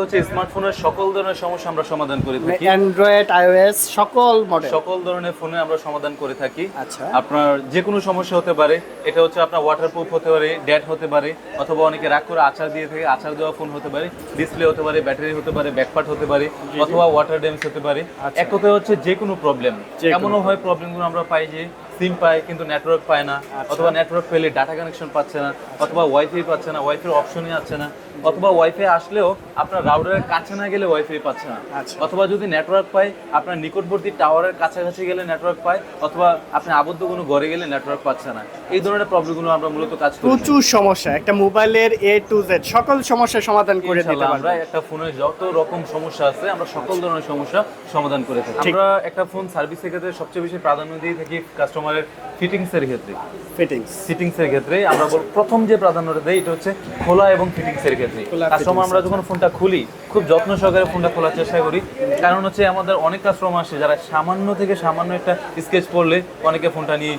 হচ্ছে স্মার্টফোনের সকল ধরনের সমস্যা আমরা সমাধান করে থাকি। অ্যান্ড্রয়েড আইওএস সকল মডেল সকল ধরনের ফোনে আমরা সমাধান করে থাকি। আচ্ছা। আপনার যে কোনো সমস্যা হতে পারে এটা হচ্ছে আপনার ওয়াটারপ্রুফ হতে পারে ড্যাট হতে পারে অথবা অনেকে রাগ করে আচার দিয়ে থাকে আচার দেওয়া ফোন হতে পারে ডিসপ্লে হতে পারে ব্যাটারি হতে পারে ব্যাকপার্ট হতে পারে অথবা ওয়াটার ড্যামেজ হতে পারে। আচ্ছা। এক কথায় হচ্ছে যে কোনো প্রবলেম। এমনও হয় প্রবলেমগুলো আমরা পাই যে সিম পায় কিন্তু নেটওয়ার্ক পায় না আচ্ছা। অথবা নেটওয়ার্ক পেলে ডাটা কানেকশন পাচ্ছে না অথবা ওয়াইফাই পাচ্ছে না ওয়াইফাই অপশনই আছে না। অথবা ওয়াইফাই আসলেও আপনার রাউটারের কাছে না গেলে ওয়াইফাই পাচ্ছে না। আচ্ছা। অথবা যদি নেটওয়ার্ক পায় আপনার নিকটবর্তী টাওয়ারের কাছাকাছি গেলে নেটওয়ার্ক পায় অথবা আপনি আবদ্ধ কোনো ঘরে গেলে নেটওয়ার্ক পাচ্ছে না। এই ধরনের প্রবলেমগুলো আমরা মূলত কাজ করি প্রচুর সমস্যা। একটা মোবাইলের এ টু জেড সকল সমস্যার সমাধান করে দিতে আমরা একটা ফোনের যত রকম সমস্যা আছে আমরা সকল ধরনের সমস্যা সমাধান করে থাকি। আমরা একটা ফোন সার্ভিসের ক্ষেত্রে সবচেয়ে বেশি প্রাধান্য দিয়ে থাকি কাস্টমারের ফিটিংস এর ক্ষেত্রে। ফিটিংস ফিটিংস এর ক্ষেত্রে আমরা প্রথম যে প্রাধান্যটা দেই এটা হচ্ছে খোলা এবং ফিটিংস এর ক্ষেত্রে কাস্টমার আমরা যখন ফোনটা খুলি খুব যত্ন সহকারে ফোনটা খোলার চেষ্টা করি। কারণ হচ্ছে আমাদের অনেক কাস্টমার আসে যারা সামান্য থেকে সামান্য একটা স্কেচ পড়লে অনেকে ফোনটা নিয়ে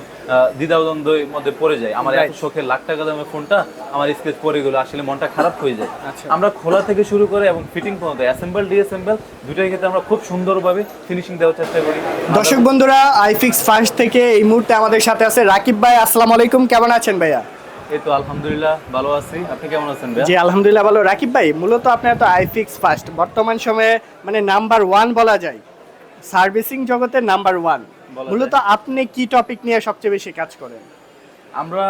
দ্বিধাদ্বন্দ্বের মধ্যে পড়ে যায়। আমার এত. শখের লাখ টাকা দামের ফোনটা আমার স্কেচ পড়ে গেলো আসলে মনটা খারাপ হয়ে যায়। আচ্ছা। আমরা খোলা থেকে শুরু করে এবং ফিটিং পর্যন্ত অ্যাসেম্বল ডিঅ্যাসেম্বল দুটোই ক্ষেত্রে আমরা খুব সুন্দরভাবে ফিনিশিং দেওয়ার চেষ্টা করি। দর্শক বন্ধুরা আইফিক্স ফার্স্ট থেকে এই মুহূর্তে আমাদের সাথে আছে রাকিব ভাই। আসসালামু আলাইকুম কেমন আছেন ভাইয়া? এই তো আলহামদুলিল্লাহ ভালো আছি। আপনি কেমন আছেন ভাই জি আলহামদুলিল্লাহ ভালো। রাকিব ভাই মূলত আপনার তো আইফিক্স ফার্স্ট বর্তমান সময়ে মানে নাম্বার ওয়ান বলা যায়। সার্ভিসিং জগতের নাম্বার ওয়ান মূলত আপনি কি টপিক নিয়ে সবচেয়ে বেশি কাজ করেন? আমরা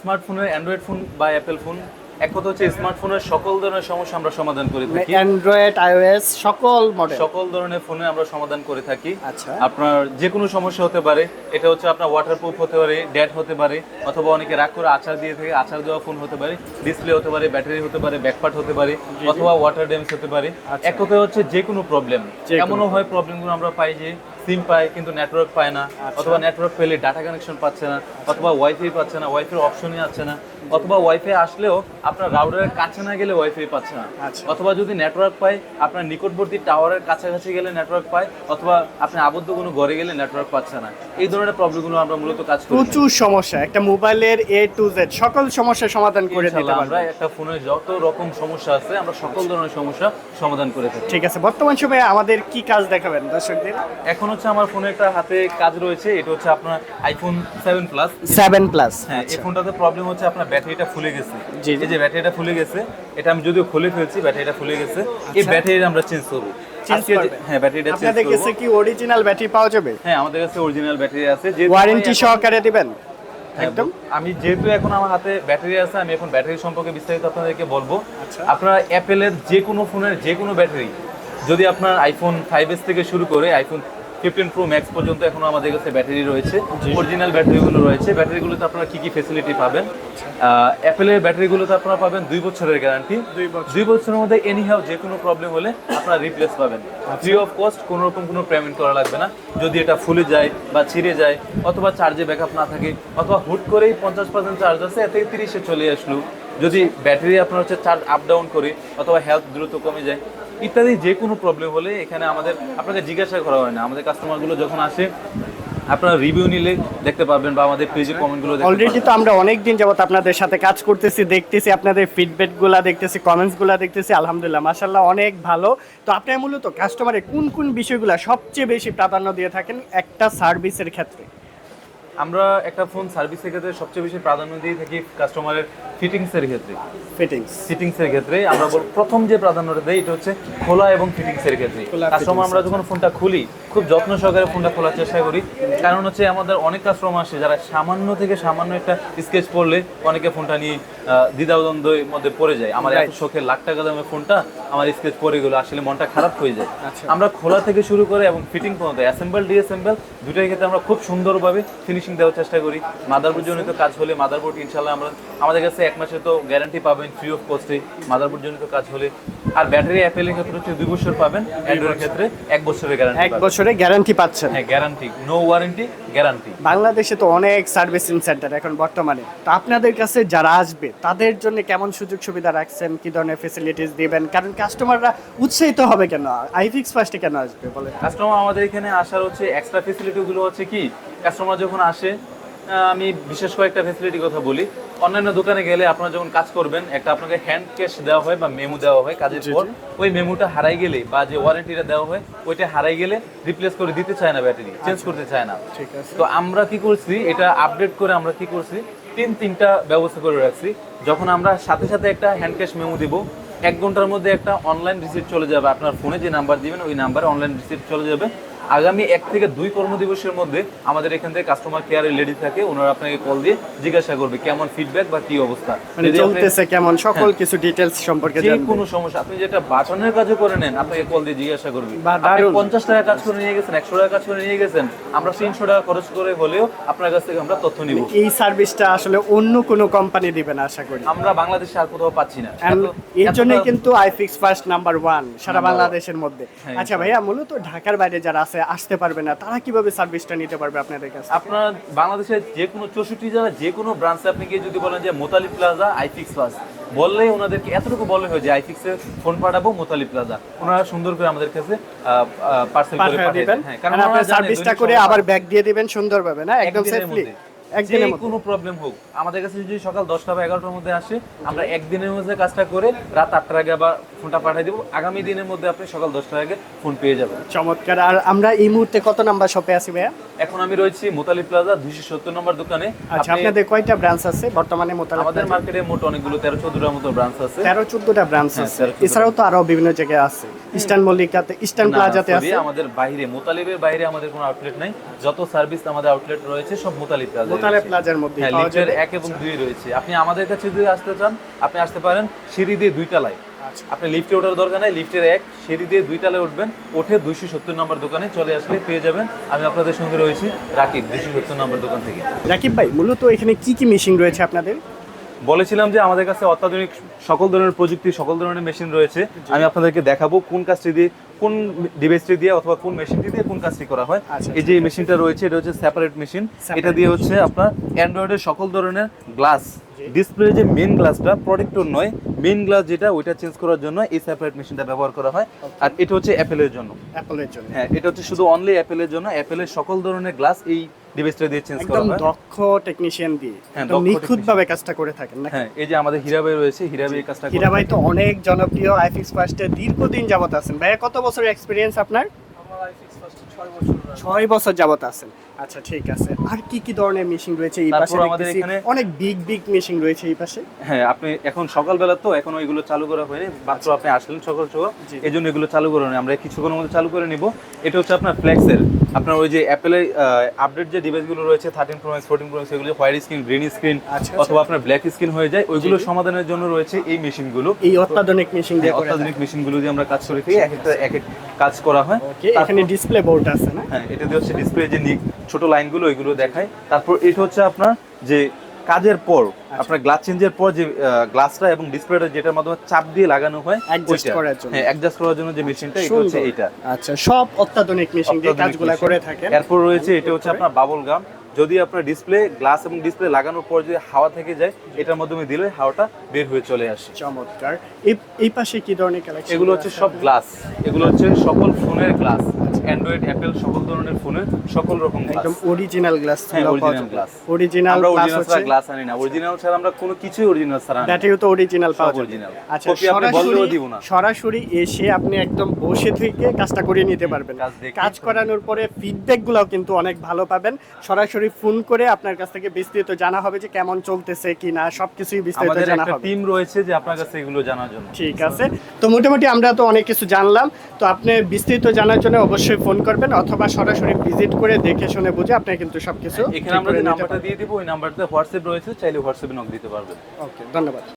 স্মার্টফোনে অ্যান্ড্রয়েড ফোন বা অ্যাপেল ফোন এক কথা হচ্ছে স্মার্টফোনের সকল ধরনের সমস্যা আমরা সমাধান করে থাকি। অ্যান্ড্রয়েড আইওএস সকল মডেল সকল ধরনের ফোনে আমরা সমাধান করে থাকি। আচ্ছা। আপনার যে কোনো সমস্যা হতে পারে এটা হচ্ছে আপনার ওয়াটারপ্রুফ হতে পারে ড্যাট হতে পারে অথবা অনেকে রাগ করে আচার দিয়ে থাকে আচার দেওয়া ফোন হতে পারে ডিসপ্লে হতে পারে ব্যাটারি হতে পারে ব্যাকপার্ট হতে পারে অথবা ওয়াটার ড্যামেজ হতে পারে। আচ্ছা। এক কথায় হচ্ছে যে কোনো প্রবলেম। এমনও হয় প্রবলেমগুলো আমরা পাই যে সিম পায় কিন্তু নেটওয়ার্ক পায় না আচ্ছা। অথবা নেটওয়ার্ক পেলে ডাটা কানেকশন পাচ্ছে না অথবা ওয়াইফাই পাচ্ছে না ওয়াইফাই অপশনই আছে না অথবা ওয়াইফাই আসলেও আপনার রাউটারের কাছে না গেলে ওয়াইফাই পাচ্ছে না। আচ্ছা। অথবা যদি নেটওয়ার্ক পায় আপনার নিকটবর্তী টাওয়ারের কাছাকাছি গেলে নেটওয়ার্ক পায় অথবা আপনি আবদ্ধ কোনো ঘরে গেলে নেটওয়ার্ক পাচ্ছে না। এই ধরনের প্রবলেমগুলো আমরা মূলত কাজ করি। প্রচুর সমস্যা একটা মোবাইলের এ টু জেড সকল সমস্যার সমাধান করে দিতে আমরা একটা ফোনের যত রকম সমস্যা আছে আমরা সকল ধরনের সমস্যা সমাধান করে থাকি ঠিক আছে বর্তমান সময়ে আমাদের কি কাজ দেখাবেন দর্শকদের? এখন হচ্ছে আমার ফোনে একটা হাতে কাজ রয়েছে এটা হচ্ছে আপনার iPhone seven plus seven plus হ্যাঁ এই ফোনটাতে প্রবলেম হচ্ছে আপনার ব্যাটারিটা ফুলে গেছে। আচ্ছা। জি। এই যে ব্যাটারিটা ফুলে গেছে এটা আমি যদিও খুলে ফেলছি ব্যাটারিটা ফুলে গেছে। এই ব্যাটারি আমরা চেঞ্জ করব। হ্যাঁ ব্যাটারিটা চেঞ্জ আপনাদের কাছে কি অরিজিনাল ব্যাটারি পাওয়া যাবে? হ্যাঁ আমাদের কাছে অরিজিনাল ব্যাটারি আছে। যে ওয়ারেন্টি সহকারে দিবেন? একদম? আমি যেহেতু এখন আমার হাতে ব্যাটারি আছে আমি এখন ব্যাটারি সম্পর্কে বিস্তারিত আপনাদেরকে বলব। আচ্ছা। আপনার অ্যাপেলের যে কোনো ফোনের যে কোনো ব্যাটারি যদি আপনার আইফোন ফাইভ এস থেকে শুরু করে আইফোন ফিফটিন প্রো ম্যাক্স পর্যন্ত এখনও আমাদের কাছে ব্যাটারি রয়েছে। অরিজিনাল ব্যাটারিগুলো রয়েছে। ব্যাটারিগুলোতে আপনারা কি কি ফেসিলিটি পাবেন? অ্যাপেলের ব্যাটারিগুলোতে আপনারা পাবেন দুই বছরের গ্যারান্টি দুই দুই বছরের মধ্যে এনি হাউ যে কোনো প্রবলেম হলে আপনারা রিপ্লেস পাবেন। ফ্রি অফ কস্ট কোনো রকম কোনো পেমেন্ট করা লাগবে না। যদি এটা ফুলে যায় বা ছিঁড়ে যায় অথবা চার্জে ব্যাকআপ না থাকে অথবা হুট করেই পঞ্চাশ পার্সেন্ট চার্জ আছে থেকে তিরিশে চলে আসলো। যদি ব্যাটারি আপনার হচ্ছে চার্জ আপ ডাউন করি অথবা হেলথ দ্রুত কমে যায়, ইত্যাদি যে কোনো প্রবলেম হলে এখানে আমাদের, আপনাকে জিজ্ঞাসা করা হয় না। আমাদের কাস্টমারগুলো যখন আসে, আপনারা রিভিউ নিলে দেখতে পাবেন বা আমাদের পেজে কমেন্টগুলো অলরেডি তো আমরা অনেক দিন যাবত আপনাদের সাথে কাজ করতেছি, দেখতেছি, আপনাদের ফিডব্যাকগুলা দেখতেছি কমেন্টসগুলা দেখতেছি, আলহামদুলিল্লাহ মাশাল্লাহ অনেক ভালো। তো আপনি মূলত কাস্টমারের কোন কোন বিষয়গুলো সবচেয়ে বেশি প্রাধান্য দিয়ে থাকেন? একটা সার্ভিসের ক্ষেত্রে। আমরা একটা ফোন সার্ভিসের ক্ষেত্রে সবচেয়ে বেশি প্রাধান্য দিয়ে থাকি কাস্টমারের ফিটিংসের ক্ষেত্রে। ফিটিংস ফিটিংস এর ক্ষেত্রে আমরা প্রথম যে প্রাধান্যটা দেই এটা হচ্ছে খোলা এবং ফিটিংস এর ক্ষেত্রে। কাস্টমার আমরা যখন ফোনটা খুলি খুব যত্ন সহকারে ফোনটা খোলার চেষ্টা করি। কারণ হচ্ছে আমাদের অনেক কাস্টমার আসে যারা সামান্য থেকে সামান্য একটা স্কেচ পড়লে অনেকে ফোনটা নিয়ে দ্বিধাদ্বন্দ্বের মধ্যে পড়ে যায়। আমার এত. শখের লাখ টাকা দামের ফোনটা আমার স্কেচ পড়ে গেলো আসলে মনটা খারাপ হয়ে যায়। আচ্ছা। আমরা খোলা থেকে শুরু করে এবং ফিটিং পর্যন্ত অ্যাসেম্বল ডিঅ্যাসেম্বল দুটোই ক্ষেত্রে আমরা খুব সুন্দরভাবে ফিনিশিং দেওয়ার চেষ্টা করি। মাদারবোর্ড জনিত কাজ হলে মাদারবোর্ড ইনশাল্লাহ আমরা আমাদের কাছে এক মাসে তো গ্যারান্টি পাবেন ফ্রি অফ কস্টে মাদারবোর্ড জনিত কাজ হলে। আর ব্যাটারি অ্যাপেলের ক্ষেত্রে হচ্ছে দুই বছর পাবেন অ্যান্ড্রয়েডের ক্ষেত্রে এক বছরের গ্যারান্টি এক বছরে গ্যারান্টি পাচ্ছেন। হ্যাঁ গ্যারান্টি নো ওয়ারেন্টি গ্যারান্টি বাংলাদেশে তো অনেক সার্ভিসিং সেন্টার এখন বর্তমানে। তো আপনাদের কাছে যারা আসবে তাদের জন্য কেমন সুযোগ সুবিধা রাখছেন? কি ধরনের ফেসিলিটিস দিবেন? কারণ কাস্টমাররা উৎসাহিত হবে কেন? আইফিক্স ফার্স্টে কেন আসবে বলে কাস্টমার আমাদের এখানে আসার হচ্ছে এক্সট্রা ফেসিলিটিগুলো হচ্ছে কি? কাস্টমার যখন আসে আমি বিশেষ কয়েকটা ফ্যাসিলিটির কথা বলি। অন্যান্য দোকানে গেলে আপনারা যখন কাজ করবেন একটা আপনাকে হ্যান্ড ক্যাশ দেওয়া হয় বা মেমো দেওয়া হয় কাজের পর। ওই মেমোটা হারাই গেলে বা যে ওয়ারেন্টিটা দেওয়া হয় ওইটা হারাই গেলে রিপ্লেস করে দিতে চায় না ব্যাটারি চেঞ্জ করতে চায় না। ঠিক আছে। তো আমরা কি করছি এটা আপডেট করে আমরা কি করছি তিন তিনটা ব্যবস্থা করে রাখছি। যখন আমরা সাথে সাথে একটা হ্যান্ড ক্যাশ মেমো দিব এক ঘণ্টার মধ্যে একটা অনলাইন রিসিপ্ট চলে যাবে। আপনার ফোনে যে নাম্বার দিবেন ওই নাম্বারে অনলাইন রিসিপ্ট চলে যাবে। আগামী এক থেকে দুই কর্মদিবসের মধ্যে আমাদের এখান থেকে কাস্টমার কেয়ারে লেডি থাকে ওনারা আপনাকে কল দিয়ে জিজ্ঞাসা করবে কেমন ফিডব্যাক বা কি অবস্থা। মানে চলতেছে কেমন? সকল কিছু ডিটেলস সম্পর্কে যে কোনো সমস্যা আপনি যেটা বাটনের কাজও করে নেন আপনাকে কল দিয়ে জিজ্ঞাসা করবে। আপনি দারুণ। পঞ্চাশ টাকা কাজ করে নিয়ে গেছেন একশো টাকা কাজ করে নিয়ে গেছেন আমরা তিনশো টাকা খরচ করে হলেও আপনার কাছ থেকে আমরা তথ্য নিব। এই সার্ভিসটা আসলে অন্য কোনো কোম্পানি দিবে না আশা করি। আমরা বাংলাদেশে আর কোথাও পাচ্ছি না। এর জন্যই কিন্তু আইফিক্স ফার্স্ট নাম্বার ওয়ান সারা বাংলাদেশের মধ্যে। হ্যাঁ, আচ্ছা ভাইয়া মূলত ঢাকার বাইরে যারা আছে আসতে পারবে না তারা কীভাবে সার্ভিসটা নিতে পারবে আপনাদের কাছে? আপনার বাংলাদেশের যে কোনো চৌষট্টি জেলা যে কোনো ব্রাঞ্চে আপনি গিয়ে যদি বলেন যে মোতালি প্লাজা আইফিক্স প্লাস বললেই ওনাদেরকে এতটুকু বলে হয় যে আইফিক্সে ফোন পাঠাবো মোতালি প্লাজা ওনারা সুন্দর করে আমাদের কাছে পার্সেল করে পাঠিয়ে দেবেন। দেন। হ্যাঁ কারণ আপনারা সার্ভিসটা করে আবার ব্যাগ দিয়ে দিবেন সুন্দরভাবে না? একদম সেফলি। একদিনের মধ্যে। কোনো প্রবলেম হোক আমাদের কাছে যদি সকাল দশটা বা এগারোটার মধ্যে আসে আমরা একদিনের মধ্যে কাজটা করে রাত আটটার আগে আবার ফোনটা পাঠিয়ে দেবো। আগামী দিনের মধ্যে আপনি সকাল দশটার আগে ফোন পেয়ে যাবেন। চমৎকার। আর আমরা এই মুহূর্তে কত নাম্বার শপে আছি ভাইয়া? এখন আমি রয়েছি মোতালি প্লাজা দুইশো সত্তর নম্বর দোকানে। আচ্ছা আপনাদের কয়টা ব্রাঞ্চ আছে? বর্তমানে মোতালা আমাদের মার্কেটে মোট অনেকগুলো তেরো চোদ্দটার মতো ব্রাঞ্চ আছে। তেরো চোদ্দটা ব্রাঞ্চ হ্যাঁ, আছে। এছাড়াও তো আরও বিভিন্ন জায়গায় আছে। ইস্টার্ন মল্লিকাতে ইস্টার্ন না, প্লাজাতে আছে। আমাদের বাইরে মোতালিবের বাইরে আমাদের কোনো আউটলেট নাই। যত সার্ভিস আমাদের আউটলেট রয়েছে সব মোতালিব প্লাজা মোতালে প্লাজার মধ্যে হ্যাঁ লিফটের এক এবং দুই রয়েছে। আপনি আমাদের কাছে যদি আসতে চান আপনি আসতে পারেন সিঁড়ি দিয়ে দুই তলায় আচ্ছা। আপনি লিফটে ওঠার দরকার নেই লিফটের এক সিঁড়ি দিয়ে দুই তলায় উঠবেন ওঠে দুইশো সত্তর নম্বর দোকানে চলে আসলে পেয়ে যাবেন। আমি আপনাদের সঙ্গে রয়েছি রাকিব দুইশো সত্তর নম্বর দোকান থেকে। রাকিব ভাই মূলত এখানে কি কি মেশিন রয়েছে আপনাদের? বলেছিলাম যে আমাদের কাছে অত্যাধুনিক সকল ধরনের প্রযুক্তি সকল ধরনের মেশিন রয়েছে। আমি আপনাদেরকে দেখাবো কোন কাজটি দিয়ে কোন ডিভাইসটি দিয়ে অথবা কোন মেশিনটি দিয়ে কোন কাজটি করা হয়। আচ্ছা, এই যে মেশিনটা রয়েছে এটা হচ্ছে সেপারেট মেশিন এটা দিয়ে হচ্ছে আপনার অ্যান্ড্রয়েডের সকল ধরনের গ্লাস ডিসপ্লে যে মেন গ্লাসটা প্রোটেক্টর নয় মেন গ্লাস যেটা ওইটা চেঞ্জ করার জন্য এই সেপারেট মেশিনটা ব্যবহার করা হয়। আর এটা হচ্ছে অ্যাপেলের জন্য। অ্যাপেলের জন্য। হ্যাঁ এটা হচ্ছে শুধু অনলি অ্যাপেলের জন্য। অ্যাপেলের সকল ধরনের গ্লাস এই ডিভাইসটা দিয়ে চেঞ্জ করা একদম হয়। দক্ষ টেকনিশিয়ান দিয়ে হ্যাঁ, একদম দক্ষ নিখুঁত ভাবে কাজটা করে থাকেন না হ্যাঁ এই যে আমাদের হীরাবাই রয়েছে হীরা ভাই কাজটা হীরা ভাই তো অনেক জনপ্রিয় আইফিক্স ফার্স্টে দীর্ঘদিন যাবত আছেন। ভাইয়া কত বছরের এক্সপিরিয়েন্স আপনার? ছয় বছর যাবত আছেন। আচ্ছা ঠিক আছে। আর কি কি ধরনের মেশিন রয়েছে এই পাশে আমাদের এখানে- অনেক বিগ বিগ মেশিন রয়েছে এই পাশে। হ্যাঁ আপনি এখন সকালবেলা তো এখন ওইগুলো চালু করা হয়নি। মাত্র আপনি আসলেন সকাল সকাল। এই জন্য এগুলো চালু করে আমরা কিছুক্ষণের মধ্যে চালু করে নিব। এটা হচ্ছে আপনার আপনার ওই যে অ্যাপেলের আপডেট যে ডিভাইসগুলো রয়েছে thirteen pro max fourteen pro max এগুলো হোয়াইট স্ক্রিন গ্রিন স্ক্রিন অথবা আপনার ব্ল্যাক স্ক্রিন হয়ে যায় ওইগুলো সমাধানের জন্য রয়েছে এই মেশিনগুলো এই অত্যাধুনিক মেশিন দিয়ে করে অত্যাধুনিক মেশিনগুলো দিয়ে আমরা কাজ করে থাকি এক একটা এক এক কাজ করা হয়। এখানে ডিসপ্লে বোর্ড আছে না? হ্যাঁ এটা দিয়ে হচ্ছে ডিসপ্লে যে ছোট লাইনগুলো ওইগুলো দেখায়। তারপর এটা হচ্ছে আপনার যে কাজের পর আচ্ছা। আপনার গ্লাস চেঞ্জের পর যে গ্লাসটা এবং ডিসপ্লেটা যেটার মাধ্যমে চাপ দিয়ে লাগানো হয় ওইটা। করার জন্য। হ্যাঁ অ্যাডজাস্ট করার জন্য যে মেশিনটা এটা হচ্ছে। এইটা। আচ্ছা সব অত্যাধুনিক মেশিন দিয়ে কাজগুলো করে থাকে এরপর রয়েছে এটা হচ্ছে আপনার বাবল গাম যদি আপনার ডিসপ্লে গ্লাস এবং ডিসপ্লে লাগানোর পর যদি হাওয়া থেকে যায় এটার মাধ্যমে দিলে হাওয়াটা বের হয়ে চলে আসে। চমৎকার। এই এই পাশে কি ধরনের কালেকশন এগুলো হচ্ছে সব গ্লাস এগুলো হচ্ছে সকল ফোনের গ্লাস অ্যান্ড্রয়েড অ্যাপেল সকল ধরনের ফোনের সকল রকম একদম অরিজিনাল গ্লাস হ্যাঁ, original glass। অরিজিনাল আমরা অরিজিনাল ছাড়া গ্লাস আনি না। অরিজিনাল ছাড়া আমরা কোনো কিছুই অরিজিনাল ছাড়া। ব্যাটারিও তো অরিজিনাল পাওয়া যাবে। original। আচ্ছা Copy আপনি বললেও দিব না। সরাসরি এসে আপনি একদম বসে থেকে কাজটা করে নিতে পারবেন। কাজ করানোর পরে ফিডব্যাক গুলাও কিন্তু অনেক ভালো পাবেন। সরাসরি ফোন করে আপনার কাছ থেকে বিস্তারিত জানা হবে যে কেমন চলতেছে কি না সবকিছুই বিস্তারিত আমাদের জানা একটা হবে। টিম রয়েছে যে আপনার কাছে এগুলো জানার জন্য। ঠিক আছে। তো মোটামুটি আমরা তো অনেক কিছু জানলাম। তো আপনি বিস্তারিত জানার জন্য অবশ্যই ফোন করবেন অথবা সরাসরি ভিজিট করে দেখে শুনে বুঝে আপনি কিন্তু সবকিছু এখানে আমরা যে নাম্বারটা দিয়ে দিব ওই নাম্বারটা হোয়াটসঅ্যাপ রয়েছে চাইলে হোয়াটসঅ্যাপে নক দিতে পারবেন। ওকে ধন্যবাদ।